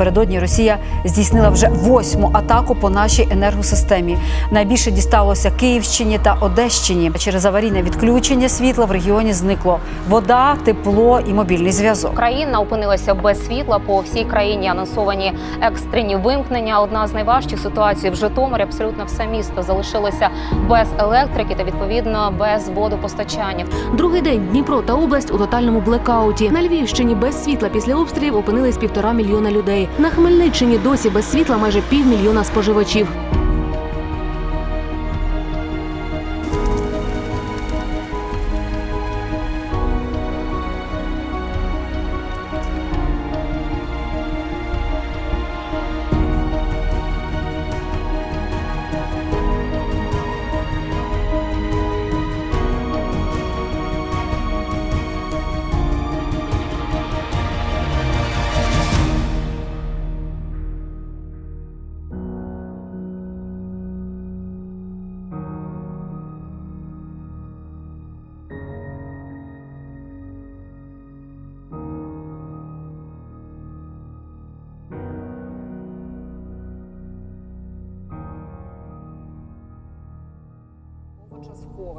Напередодні Росія здійснила вже восьму атаку по нашій енергосистемі. Найбільше дісталося Київщині та Одещині. Через аварійне відключення світла в регіоні зникло вода, тепло і мобільний зв'язок. Країна опинилася без світла по всій країні. Анонсовані екстрені вимкнення. Одна з найважчих ситуацій в Житомирі. Абсолютно все місто залишилося без електрики та відповідно без водопостачання. Другий день Дніпро та область у тотальному блекауті. На Львівщині без світла після обстрілів опинились півтора мільйона людей. На Хмельниччині досі без світла майже півмільйона споживачів.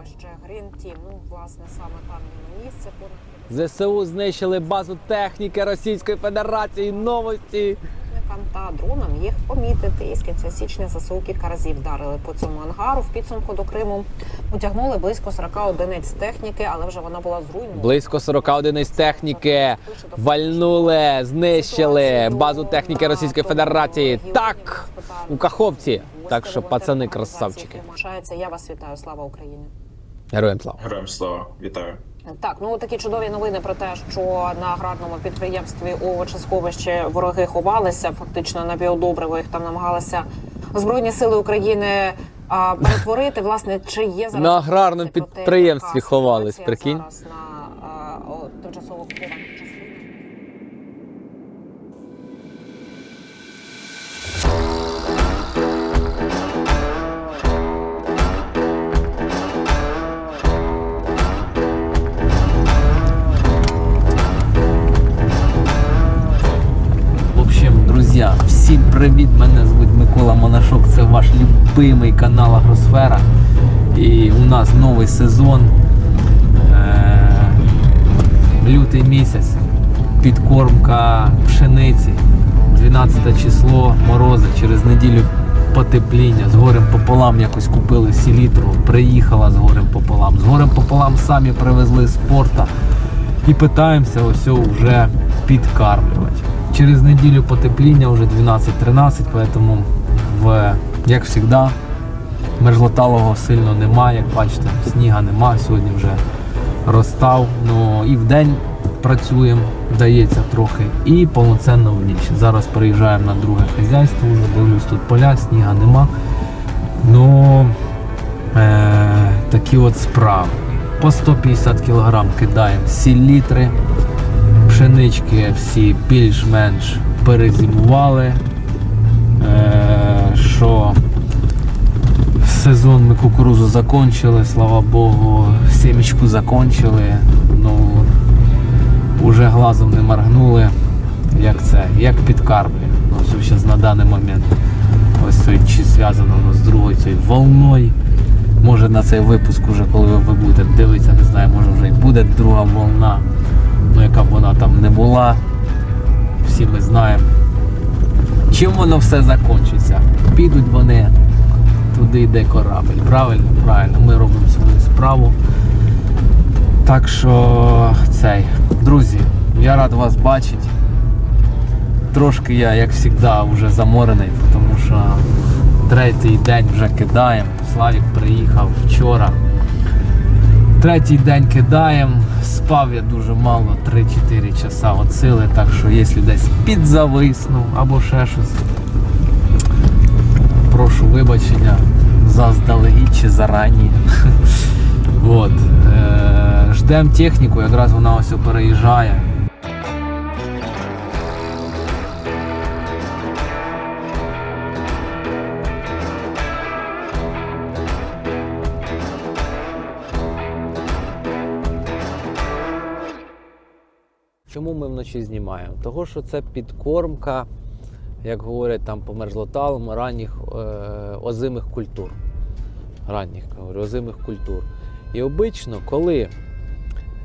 Сховище Грін-Тім, ну, власне, саме там місце. Понад ЗСУ знищили базу техніки Російської Федерації. Новості. Та дронам їх помітити. І з кінця січня ЗСУ кілька разів вдарили по цьому ангару. В підсумку до Криму утягнули близько 40 одиниць техніки, але вже вона була зруйнована. Близько 40 одиниць техніки вальнули, знищили базу техніки Російської Федерації. Так, у Каховці. Так що, пацани, красавчики. Я вас вітаю. Слава Україні. Героям слава. Героям слава, вітаю. Так, ну такі чудові новини про те, що на аграрному підприємстві овочесховище вороги ховалися. Фактично на біодобриво їх там намагалися збройні сили України а, перетворити. Власне, чи є зараз На аграрному підприємстві ховались, прикинь? зараз на а, о, тимчасово окупованих частинах? Микола Це ваш любимий канал Агросфера. І у нас новий сезон. Е, Лютий місяць. Підкормка пшениці. 12 число, морози, через неділю потепління. З горем пополам якось купили селітру. Приїхала з горем пополам. З горем пополам самі привезли з порта. І питаємося ось вже підкармлювати. Через неділю потепління вже 12-13, поэтому в, як завжди, мерзлоталого сильно немає, як бачите, сніга нема, сьогодні вже розстав. Ну і в день працюємо, вдається трохи, і повноцінно в ніч. Зараз переїжджаємо на друге хазяйство, вже дивлюсь, тут поля, сніга нема. Ну е, такі от справи. По 150 кг кидаємо сілітри. Пшенички всі більш-менш перезимували. Що сезон ми кукурузу закончили, слава Богу, сімечку закончили. Ну, уже глазом не моргнули. Як це? Як. Ну, ось зараз на даний момент. Ось це чи зв'язано воно з другою цією волною. Може на цей випуск, уже коли ви будете дивитися, не знаю, може вже і буде друга волна. Ну яка б вона там не була. Всі ми знаємо. Чим воно все закінчиться? Підуть вони туди, йде корабель. Правильно, правильно, ми робимо свою справу. Так що цей. Друзі, я рад вас бачити. Трошки я, як завжди, вже заморений, тому що третій день вже кидаємо. Славік приїхав вчора. Третій день кидаємо. Спав я дуже мало, 3-4 часа от сили, так що якщо десь підзависнув або ще щось. Прошу вибачення заздалегідь чи зарані. Е, ждемо техніку, якраз вона ось переїжджає. Вночі знімаємо? Того, що це підкормка як говорять там по мерзлоталам, ранніх е, озимих культур. Ранніх говорю, озимих культур. І обично, коли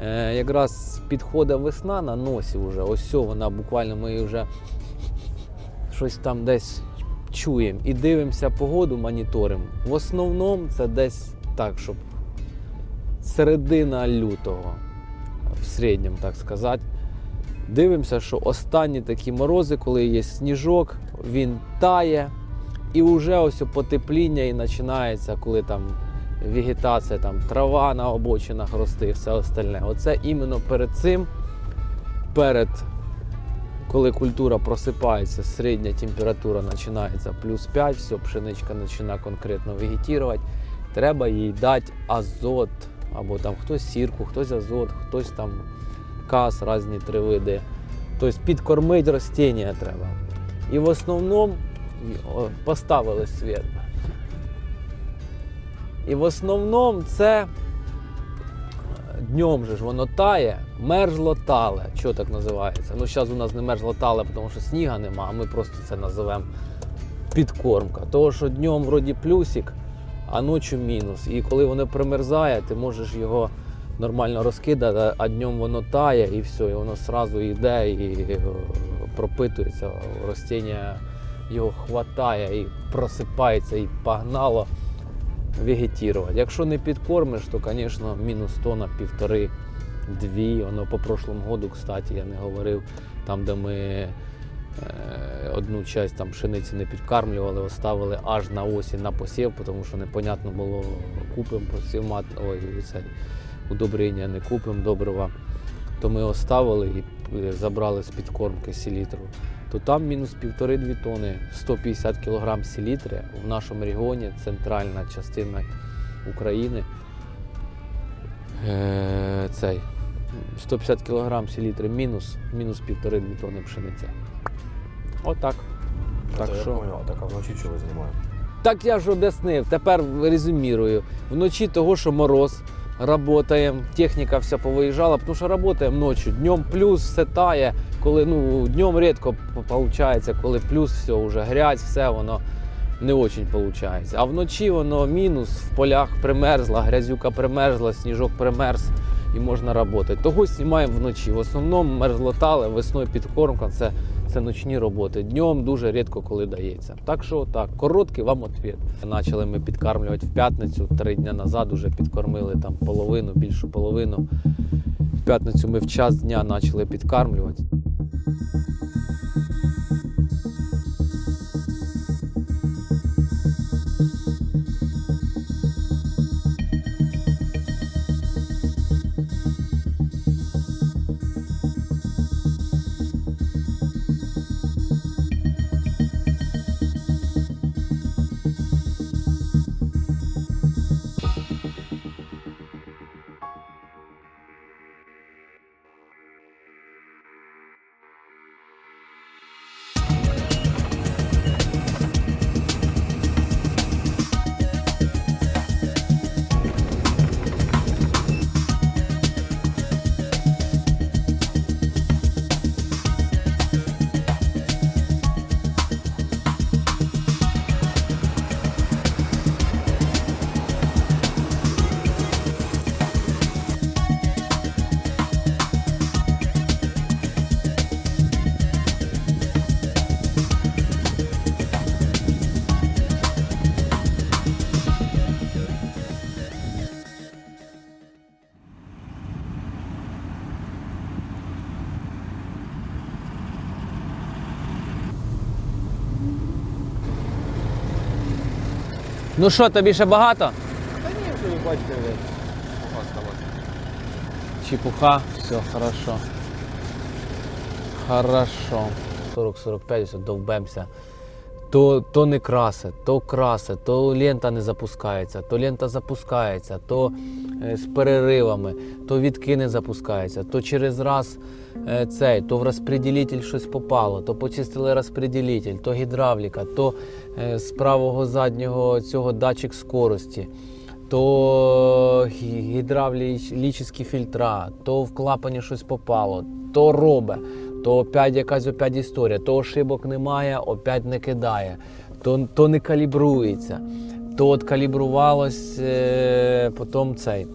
е, якраз підходить весна на носі, вже, ось вона буквально ми вже щось там десь чуємо і дивимося погоду, моніторимо. В основному це десь так, щоб середина лютого, в середньому, так сказати. Дивимося, що останні такі морози, коли є сніжок, він тає, і вже ось потепління і починається, коли там вегетація, там трава на обочинах росте і все остальне. Оце іменно перед цим, перед коли культура просипається, середня температура починається плюс 5, все, пшеничка починає конкретно вегетувати, треба їй дати азот, або там хтось сірку, хтось азот, хтось там каз, різні три види. Тобто підкормити ростіння треба. І в основному поставили світ. І в основному це днем же ж воно тає, мерзло тале. Що так називається? Ну, зараз у нас не мерзло тале, тому що сніга нема, а ми просто це називаємо підкормка. Того, що днем вроді плюсик, а ночі мінус. І коли воно примерзає, ти можеш його нормально розкидати, а днем воно тає і все, і воно одразу йде і е, пропитується. Ростіння його хватає і просипається, і погнало вегетувати. Якщо не підкормиш, то, звісно, мінус тонна, півтори, дві. Воно по прошлому году, кстати, я не говорив, там, де ми е, одну часть там пшениці не підкармлювали, оставили аж на осінь на посів, тому що непонятно було, купимо посівмат, ой, це удобрення, не купимо добрива. То ми оставили і е, забрали з підкормки селітру. То там мінус півтори-дві тони, 150 кг селітри в нашому регіоні, центральна частина України. Е, цей 150 кг селітри мінус, мінус півтори-дві тони пшениці. Отак. Так Це що. я. Так а вночі чого знімаю? Так я ж об'яснив, тепер резюмірую. Вночі того, що мороз, работаємо, техніка вся повиїжджала, тому що працюємо ночі. Днем плюс все тає, коли ну, днем рідко виходить, коли плюс все вже грязь, все воно не дуже виходить. А вночі воно мінус, в полях примерзла, грязюка примерзла, сніжок примерз і можна працювати. Того знімаємо вночі. В основному мерзлотали, весною підкормка це, це ночні роботи. Днем дуже рідко коли дається. Так що так, короткий вам відповідь. Почали ми підкармлювати в п'ятницю, три дні назад вже підкормили там половину, більшу половину. В п'ятницю ми в час дня почали підкармлювати. Ну що, тобі ще багато? Та ні, вже ви бачите, Чепуха, все хорошо. Хорошо. 40-45 ось довбемося. То, то не красе, то красе, то лента не запускається, то лента запускається, то е, з переривами, то відки не запускаються, то через раз е, цей, то в розпреділитель щось попало, то почистили розпреділитель, то гідравліка, то е, з правого заднього цього датчик скорості то гідравлічні фільтра, то в клапані щось попало, то робе, то опять якась опять історія, то ошибок немає, опять не кидає, то, то не калібрується, то от калібрувалось е, потім цей.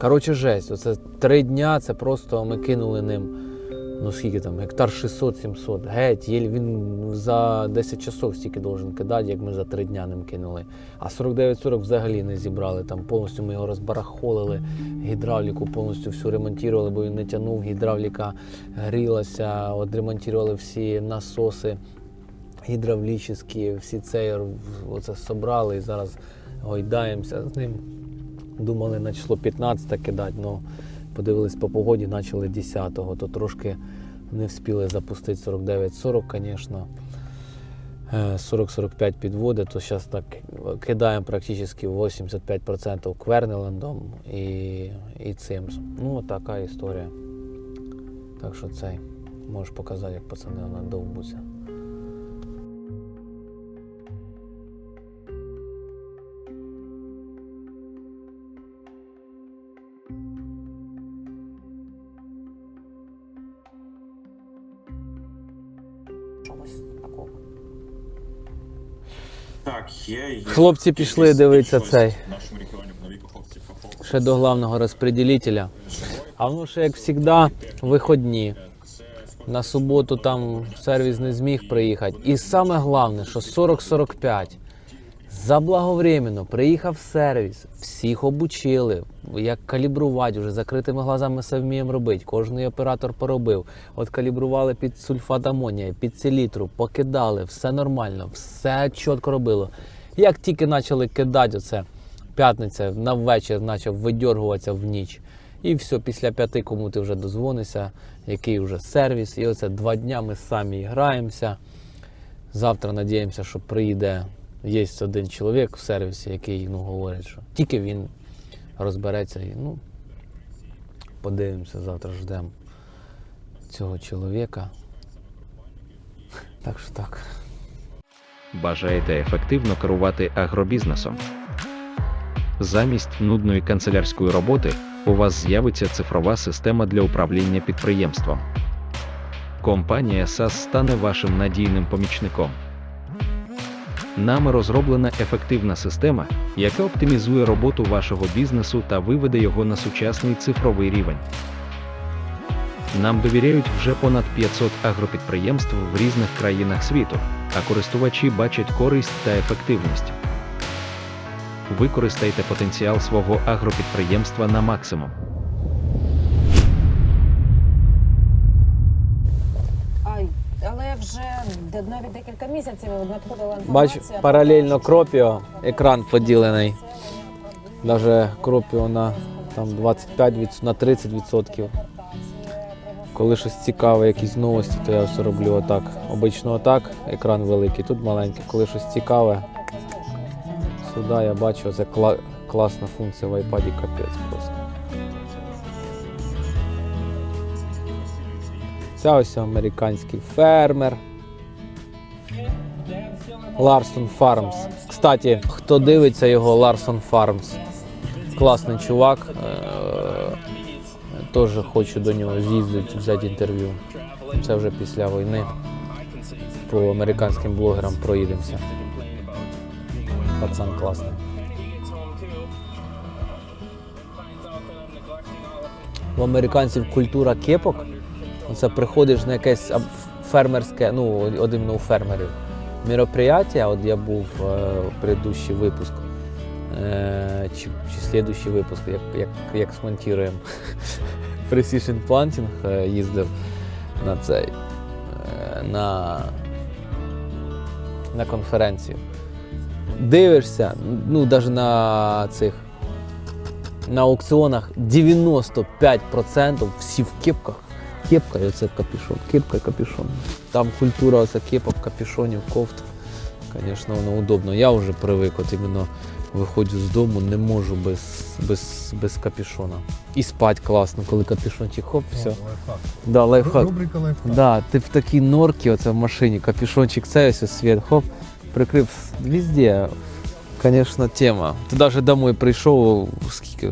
Коротше, жесть. Оце три дня, це просто ми кинули ним. Ну скільки там, гектар 600-700. Геть, єль він за 10 часов стільки должен кидати, як ми за 3 дня ним кинули. А 49-40 взагалі не зібрали. Там повністю ми його розбарахолили, гідравліку повністю всю ремонтували, бо він не тягнув, гідравліка грілася, відремонтували всі насоси гідравлічні, всі це оце собрали і зараз гойдаємося з ним. Думали на число 15 кидати, але подивились по погоді, почали 10-го, то трошки не встигли запустити 49-40, звісно. Е, 40-45 підводи, то зараз так кидаємо практично 85% Квернелендом і, і цим. Ну, така історія. Так що цей. Можеш показати, як пацани вона Хлопці пішли дивитися цей. Ще до главного розподілителя. А воно ще, як завжди, виходні. На суботу там сервіс не зміг приїхати. І саме головне, що 40-45 заблаговременно приїхав сервіс, всіх обучили, як калібрувати, вже закритими глазами все вміємо робити. Кожний оператор поробив. От калібрували під сульфат амонія, під селітру, покидали, все нормально, все чітко робило. Як тільки почали кидати оце, п'ятниця на вечір почав видьоргуватися в ніч. І все, після п'яти кому ти вже дозвонишся, який вже сервіс. І оце два дня ми самі граємося. Завтра надіємося, що приїде. Є один чоловік в сервісі, який ну, говорить, що тільки він розбереться. І, ну, подивимося, завтра ждемо цього чоловіка. Так що так. Бажаєте ефективно керувати агробізнесом? Замість нудної канцелярської роботи у вас з'явиться цифрова система для управління підприємством. Компанія SAS стане вашим надійним помічником. Нами розроблена ефективна система, яка оптимізує роботу вашого бізнесу та виведе його на сучасний цифровий рівень. Нам довіряють вже понад 500 агропідприємств в різних країнах світу, а користувачі бачать користь та ефективність. Використайте потенціал свого агропідприємства на максимум. Ай, але вже де- навіть декілька місяців надходила інформація. Бач, про паралельно те, що Кропіо, екран поділений. Навіть Кропіо на там 25 від- на 30 відсотків. Коли щось цікаве, якісь новості, то я все роблю отак. Обично отак, екран великий, тут маленький. Коли щось цікаве, сюди я бачу, це кла- класна функція в iPad, капець просто. Це ось американський фермер. Ларсон Фармс. Кстати, хто дивиться його Ларсон Фармс? Класний чувак. Теж хочу до нього з'їздити, взяти інтерв'ю. Це вже після війни. По американським блогерам проїдемося. Пацан класний. У американців культура кепок. Оце приходиш на якесь фермерське, ну, от іменно у фермерів. Мероприятие, от я був е, предыдущий випуск, е, чи, чи слідущий випуск, як, як, як смонтуємо. Precision Planting е, їздив на цей, е, на, на конференцію. Дивишся, ну навіть на цих на аукціонах 95% всі в кепках. Кепка і оце капюшон, кепка і капюшон. Там культура оце кепок, капюшонів, кофт. Звісно, воно удобно. Я вже привик, от іменно виходжу з дому, не можу без, без, без капюшона. І спать класно, коли капюшончик хоп, все. Лайфхак. Да, лайфхак. Рубрика лайфхак. Да, ти в такій норці, оце в машині, капюшончик цей ось світ, хоп, прикрив везде. Звісно, тема. Ти навіть домой прийшов, скільки,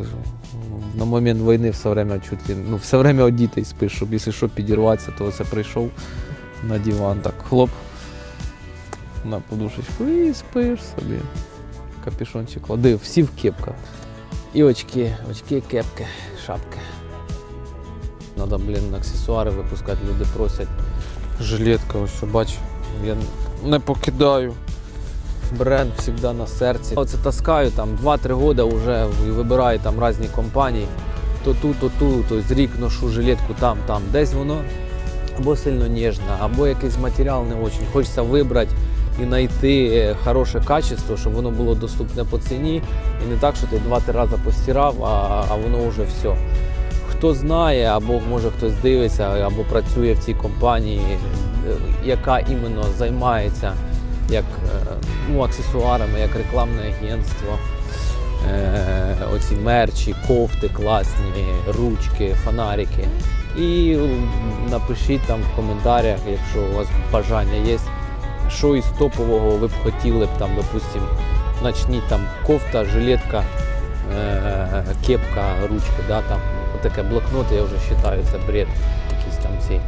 на момент війни все время чуть ли, ну, все время одітий спиш, щоб якщо що підірватися, то це прийшов на диван, так хлоп, на подушечку і спиш собі. Капюшончик клади, всі в кепках. І очки, очки, кепки, шапки. Надо, блін, аксесуари випускати, люди просять. Жилетка, ось що бач, я не покидаю. Бренд завжди на серці. Оце таскаю там 2-3 роки вже і вибираю там різні компанії. То тут, то тут, то рік ношу жилетку там, там. Десь воно або сильно ніжне, або якийсь матеріал не дуже. Хочеться вибрати і знайти е, хороше качество, щоб воно було доступне по ціні. І не так, що ти два-три рази постирав, а, а воно вже все. Хто знає, або може хтось дивиться, або працює в цій компанії, е, яка іменно займається як е, ну, аксесуарами, як рекламне агентство. Оці мерчі, кофти класні, ручки, фонарики. І напишіть там в коментарях, якщо у вас бажання є, що із топового ви б хотіли б там, допустим, начніть там кофта, жилетка, е, кепка, ручки, да, там, отаке блокноти, я вже вважаю, це бред якийсь там цей.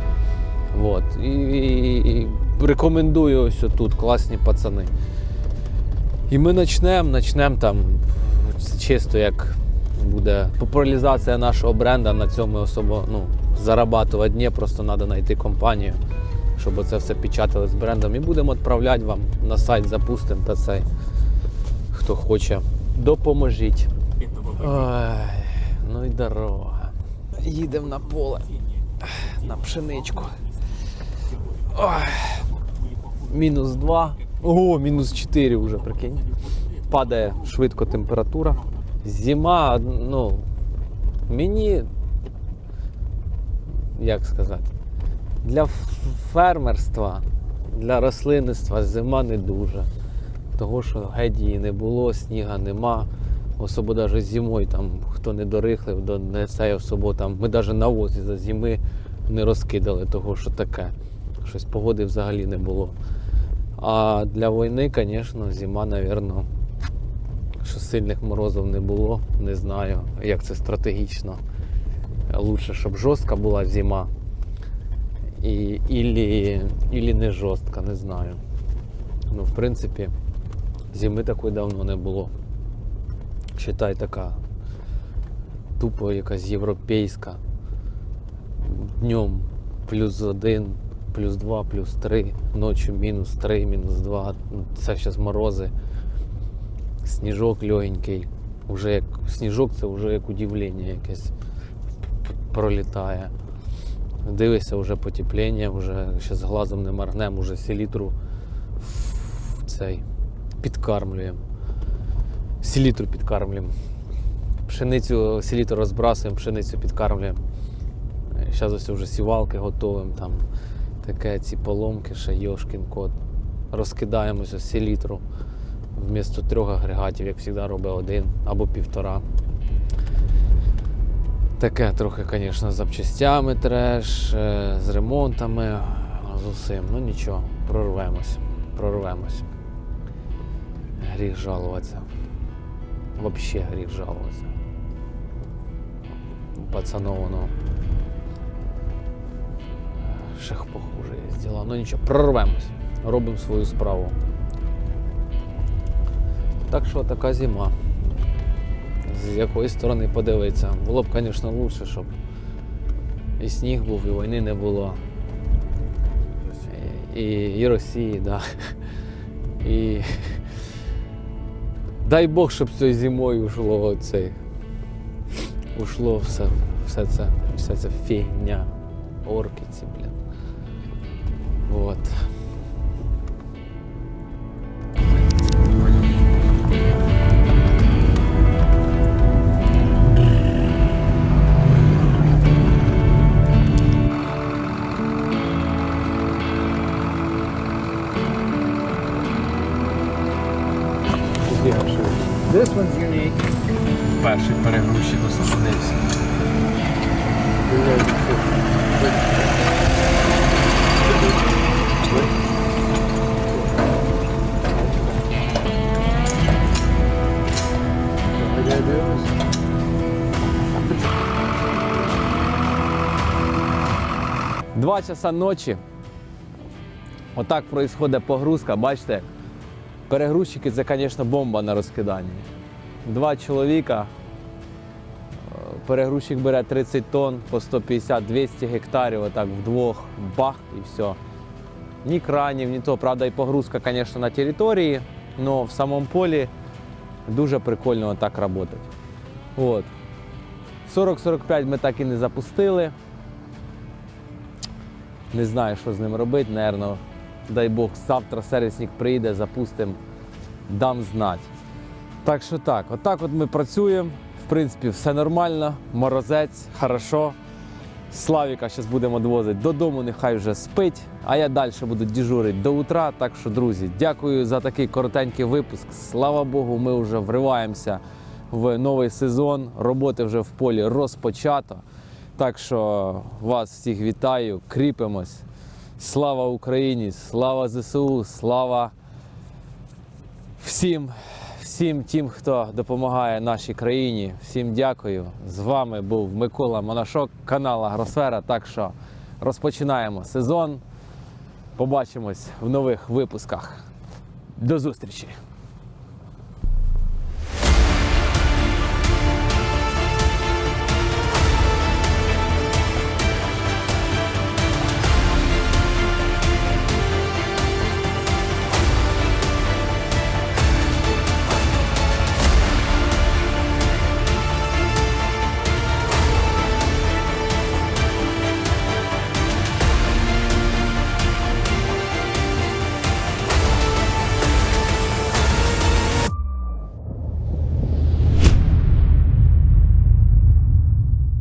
Вот. І, і, і рекомендую ось тут класні пацани. І ми почнемо, почнемо там чисто як буде популяризація нашого бренда, на цьому особо ну, зарабатувати ні, просто треба знайти компанію, щоб це все печатали з брендом. І будемо відправляти вам на сайт, запустимо та цей. Хто хоче, допоможіть. Ой, ну і дорога. Їдемо на поле, на пшеничку. Ой. Мінус 2. Ого, мінус 4 вже, прикинь. Падає швидко температура. Зима, ну, мені, як сказати, для фермерства, для рослинництва зима не дуже. Того, що геть її не було, сніга нема. Особо навіть зимою, там, хто не дорихлив, до не особо там. Ми навіть навоз за зими не розкидали, того, що таке. Щось погоди взагалі не було. А для війни, звісно, зима, напевно, що сильних морозів не було. Не знаю, як це стратегічно. Лучше, щоб жорстка була зима. І, ілі, ілі не жорстка, не знаю. Ну, в принципі, зими такої давно не було. Читай така тупо якась європейська. Днем плюс один, плюс два, плюс три, ночі мінус три, мінус два. Це зараз морози. Сніжок легенький. Уже як сніжок це вже як удивлення якесь пролітає. Дивишся, вже потепління, вже зараз глазом не моргнемо, вже селітру цей підкармлюємо. Селітру підкармлюємо. Пшеницю, селітру розбрасуємо, пшеницю підкармлюємо. Зараз ось вже сівалки готуємо, там таке ці поломки, ще йошкін кот. Розкидаємо ось селітру вмісто трьох агрегатів, як завжди робить один або півтора. Таке трохи, звісно, з запчастями треш, е, з ремонтами, з усім. Ну нічого, прорвемось. Прорвемось. Гріх жалуватися. Взагалі гріх жалуватися. Пацану воно. Ще похуже є діла. Ну нічого, прорвемось. Робимо свою справу. Так що така зима. З якої сторони подивитися. Було б, звісно, краще, щоб і сніг був, і війни не було. І, і Росії. Да. І дай Бог, щоб цією зимою ушло оцей. Ушло все, все це, вся ця фігня. Орки ці, блін. Вот. 2 часа ночі. Отак происходить погрузка. Бачите, перегрузчики це, звісно, бомба на розкиданні. Два чоловіка. е, Перегрузчик бере 30 тонн по 150-200 гектарів, отак вдвох, бах і все. Ні кранів, ні того. Правда, і погрузка, звісно, на території, але в самому полі дуже прикольно так працювати. От. 40-45 ми так і не запустили. Не знаю, що з ним робити, Наверно, дай Бог, завтра сервісник прийде, запустимо, дам знати. Так що так, отак от ми працюємо. В принципі, все нормально, морозець, хорошо. Славіка зараз будемо відвозити додому, нехай вже спить. А я далі буду дежурити до утра. Так що, друзі, дякую за такий коротенький випуск. Слава Богу, ми вже вриваємося в новий сезон. Роботи вже в полі розпочато. Так що вас всіх вітаю, кріпимось. Слава Україні, слава ЗСУ, слава всім, всім тим, хто допомагає нашій країні. Всім дякую. З вами був Микола Монашок, канал Агросфера. Так що розпочинаємо сезон. Побачимось в нових випусках. До зустрічі!